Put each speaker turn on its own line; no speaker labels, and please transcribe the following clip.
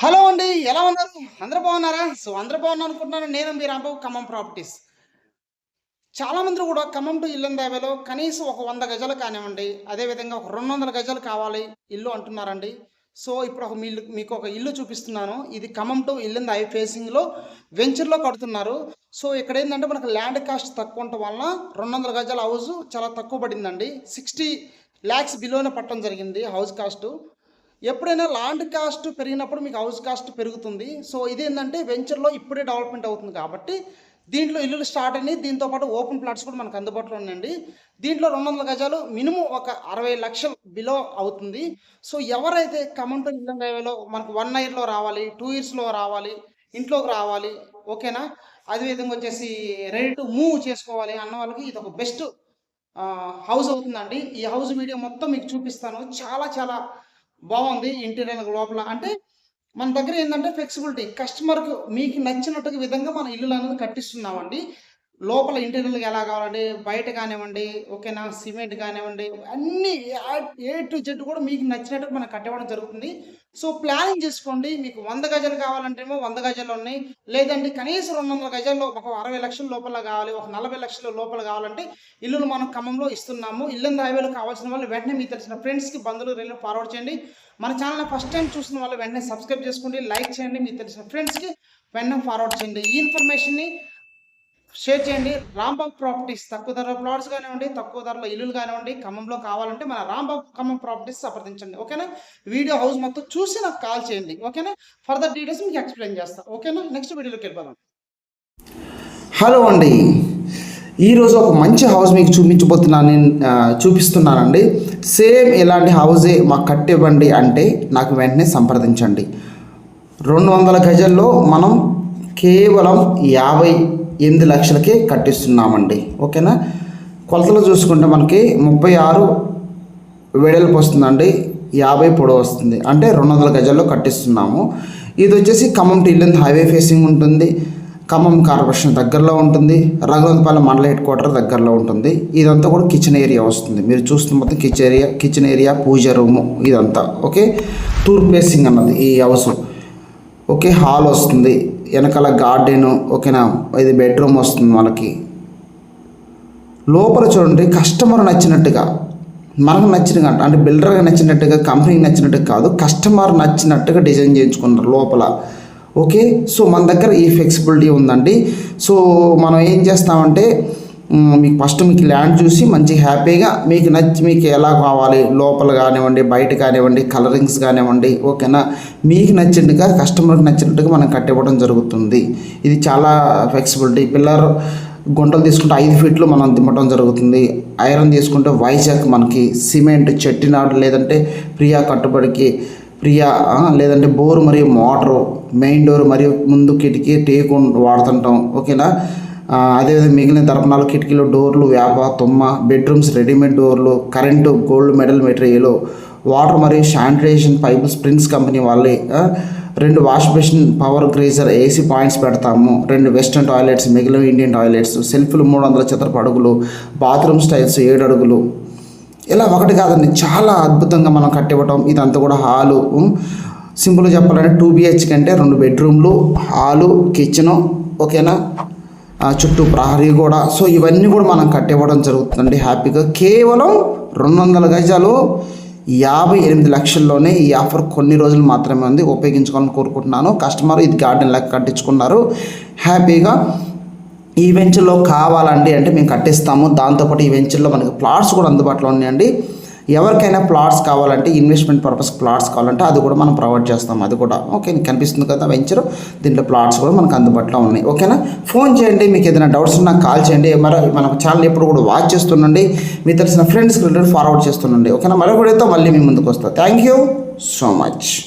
Hello అండి ఎలా ఉన్నారు? అందరూ బాగున్నారా? సో అందరూ బాగున్నారు అనుకుంటున్నాను. నేను మీ రాంబాబు ఖమ్మం ప్రాపర్టీస్. చాలామంది కూడా ఖమ్మం టు ఇల్లు దేవలో కనీసం ఒక వంద గజాలు కానివ్వండి అదేవిధంగా ఒక రెండు వందల గజాలు కావాలి ఇల్లు అంటున్నారండి. సో ఇప్పుడు ఒక మీ మీకు ఒక ఇల్లు చూపిస్తున్నాను. ఇది ఖమ్మం టు ఇల్లు ఐ ఫేసింగ్లో వెంచర్లో కడుతున్నారు. సో ఇక్కడ ఏంటంటే మనకు ల్యాండ్ కాస్ట్ తక్కువ ఉండటం వలన రెండు వందల గజాల హౌస్ చాలా తక్కువ పడిందండి. సిక్స్టీ ల్యాక్స్ బిలోనే పట్టడం జరిగింది హౌస్ కాస్ట్ ఎప్పుడైనా ల్యాండ్ కాస్ట్ పెరిగినప్పుడు మీకు హౌస్ కాస్ట్ పెరుగుతుంది. సో ఇదేంటంటే వెంచర్లో ఇప్పుడే డెవలప్మెంట్ అవుతుంది కాబట్టి దీంట్లో ఇల్లులు స్టార్ట్ అయినాయి. దీంతో పాటు ఓపెన్ ప్లాట్స్ కూడా మనకు అందుబాటులో ఉన్నాయండి. దీంట్లో రెండు వందల గజాలు మినిమం ఒక అరవై లక్షలు బిలో అవుతుంది. సో ఎవరైతే కమెంట్ ఇల్లు హైవేలో మనకు వన్ ఇయర్లో రావాలి టూ ఇయర్స్లో రావాలి ఇంట్లోకి రావాలి ఓకేనా? అదేవిధంగా వచ్చేసి రెడీ టు మూవ్ చేసుకోవాలి అన్న వాళ్ళకి ఇది ఒక బెస్ట్ హౌస్ అవుతుందండి. ఈ హౌస్ వీడియో మొత్తం మీకు చూపిస్తాను. చాలా చాలా బాగుంది ఇంటీరియర్ లోపల. అంటే మన దగ్గర ఏంటంటే ఫ్లెక్సిబిలిటీ కస్టమర్కు మీకు నచ్చినట్టుగా విధంగా మన ఇల్లు అనేది కట్టిస్తున్నామండి. లోపల ఇంటీరియర్లు ఎలా కావాలండి? బయట కానివ్వండి ఓకేనా? సిమెంట్ కానివ్వండి అన్ని ఏ టు జెడ్ కూడా మీకు నచ్చినట్టు మనం కట్టివ్వడం జరుగుతుంది. సో ప్లానింగ్ చేసుకోండి. మీకు వంద గజాలు కావాలంటేమో వంద గజాలు ఉన్నాయి. లేదంటే కనీసం రెండు వందల గజాల్లో ఒక అరవై లక్షల లోపల కావాలి ఒక నలభై లక్షల లోపల కావాలంటే ఇల్లును మనం ఖమ్మంలో ఇస్తున్నాము. ఇల్లంద హైవేలో కావాల్సిన వాళ్ళు వెంటనే మీకు తెలిసిన ఫ్రెండ్స్కి బంధువులు రిలేట్ ఫార్వర్డ్ చేయండి. మన ఛానల్ ఫస్ట్ టైం చూసిన వాళ్ళు వెంటనే సబ్స్క్రైబ్ చేసుకోండి. లైక్ చేయండి. మీకు తెలిసిన ఫ్రెండ్స్కి వెంటనే ఫార్వర్డ్ చేయండి. ఈ ఇన్ఫర్మేషన్ని షేర్ చేయండి. రాంబాబు ప్రాపర్టీస్ తక్కువ ధరలో ప్లాట్స్ కానివ్వండి తక్కువ ధరలో ఇల్లులు కానివ్వండి ఖమ్మంలో కావాలంటే మన రాంబాబు ఖమ్మం ప్రాపర్టీస్ సంప్రదించండి. ఓకేనా? వీడియో హౌస్ మొత్తం చూసి నాకు కాల్ చేయండి. ఓకేనా? ఫర్దర్ డీటెయిల్స్ మీకు ఎక్స్ప్లెయిన్ చేస్తా. ఓకేనా? నెక్స్ట్ వీడియోలోకి వెళ్ళిపోదాం.
హలో అండి. ఈరోజు ఒక మంచి హౌస్ మీకు చూపించబోతున్నాను చూపిస్తున్నానండి. సేమ్ ఇలాంటి హౌసే మాకు కట్టివ్వండి అంటే నాకు వెంటనే సంప్రదించండి. రెండు వందల గజల్లో మనం కేవలం యాభై ఎనిమిది లక్షలకి కట్టిస్తున్నామండి. ఓకేనా? కొలతలు చూసుకుంటే మనకి ముప్పై ఆరు వెడల్పు వస్తుందండి. యాభై పొడవు వస్తుంది. అంటే రెండు వందల గజాల్లో కట్టిస్తున్నాము. ఇది వచ్చేసి ఖమ్మం టు హైవే ఫేసింగ్ ఉంటుంది. ఖమ్మం కార్పొరేషన్ దగ్గరలో ఉంటుంది. రఘువంతపాలెం మండల హెడ్ క్వార్టర్ దగ్గరలో ఉంటుంది. ఇదంతా కూడా కిచెన్ ఏరియా వస్తుంది. మీరు చూస్తున్న మొత్తం kitchen area kitchen area puja room ఇదంతా. ఓకే? టూర్ ప్లేసింగ్ అన్నది ఈ హౌస్. ఓకే హాల్ వస్తుంది. వెనకాల గార్డెన్ ఓకేనా ఇది బెడ్రూమ్ వస్తుంది మనకి లోపల చూడండి కస్టమర్ నచ్చినట్టుగా మనకు నచ్చినగా అంటే బిల్డర్గా నచ్చినట్టుగా కంపెనీకి నచ్చినట్టు కాదు కస్టమర్ నచ్చినట్టుగా డిజైన్ చేయించుకున్నారు లోపల. ఓకే? సో మన దగ్గర ఈ ఫ్లెక్సిబిలిటీ ఉందండి. సో మనం ఏం చేస్తామంటే మీకు ఫస్ట్ మీకు ల్యాండ్ చూసి మంచి హ్యాపీగా మీకు నచ్చి మీకు ఎలా కావాలి లోపల కానివ్వండి బయట కానివ్వండి కలరింగ్స్ కానివ్వండి ఓకేనా? మీకు నచ్చినట్టుగా కస్టమర్కి నచ్చినట్టుగా మనం కట్టివ్వడం జరుగుతుంది. ఇది చాలా ఫ్లెక్సిబిలిటీ పిల్లర్ గుంటలు తీసుకుంటే ఐదు ఫీట్లు మనం దిమ్మటం జరుగుతుంది. ఐరన్ తీసుకుంటే వైజాగ్ మనకి సిమెంట్ చెట్టినాడు లేదంటే ప్రియా కట్టుబడికి ప్రియా లేదంటే బోర్ మరియు మోటారు మెయిన్ డోర్ మరియు ముందు కిటికీ టేకు వాడుతుంటాం. ఓకేనా? అదేవిధంగా మిగిలిన దర్పణాలు కిటికీలు డోర్లు వేప తుమ్మ బెడ్రూమ్స్ రెడీమేడ్ డోర్లు current gold medal material water మరియు శానిటైజేషన్ పైపు స్ప్రింగ్స్ కంపెనీ వాళ్ళే. రెండు wash basin power geyser AC points పెడతాము. రెండు వెస్ట్రన్ టాయిలెట్స్ మిగిలిన ఇండియన్ టాయిలెట్స్ సెల్ఫ్లు మూడు వందల చదరపు అడుగులు బాత్రూమ్ స్టైల్స్ ఏడు అడుగులు. ఇలా ఒకటి కాదండి చాలా అద్భుతంగా మనం కట్టివ్వటం ఇదంతా కూడా హాలు. సింపుల్గా చెప్పాలంటే టూ బిహెచ్కే అంటే రెండు బెడ్రూమ్లు హాలు కిచెను ఓకేనా? చుట్టూ ప్రహరీ కూడా సో ఇవన్నీ కూడా మనం కట్టివ్వడం జరుగుతుందండి హ్యాపీగా. కేవలం రెండు వందల గజాలు యాభై ఎనిమిది లక్షల్లోనే ఈ ఆఫర్ కొన్ని రోజులు మాత్రమే ఉంది. ఉపయోగించుకోవాలని కోరుకుంటున్నాను. కస్టమర్ ఇది గార్డెన్ లెక్క కట్టించుకున్నారు. హ్యాపీగా ఈ వెంచర్లో కావాలండి అంటే మేము కట్టిస్తాము. దాంతోపాటు ఈ వెంచర్లో మనకి ప్లాట్స్ కూడా అందుబాటులో ఉన్నాయండి. ఎవరికైనా ప్లాట్స్ కావాలంటే ఇన్వెస్ట్మెంట్ పర్పస్ ప్లాట్స్ కావాలంటే అది కూడా మనం ప్రొవైడ్ చేస్తాం. అది కూడా ఓకే కనిపిస్తుంది కదా వెంచర్ దీంట్లో ప్లాట్స్ కూడా మనకు అందుబాటులో ఉన్నాయి. ఓకేనా? ఫోన్ చేయండి మీకు ఏదైనా డౌట్స్ ఉన్నా కాల్ చేయండి. మరి మన ఛానల్ ఎప్పుడు కూడా వాచ్ చేస్తుండండి. మీ తెలిసిన ఫ్రెండ్స్కి రిలేటెడ్ ఫార్వర్డ్ చేస్తుండండి. ఓకేనా? మరొకటితో మళ్ళీ మీ ముందుకు వస్తా. Thank you so much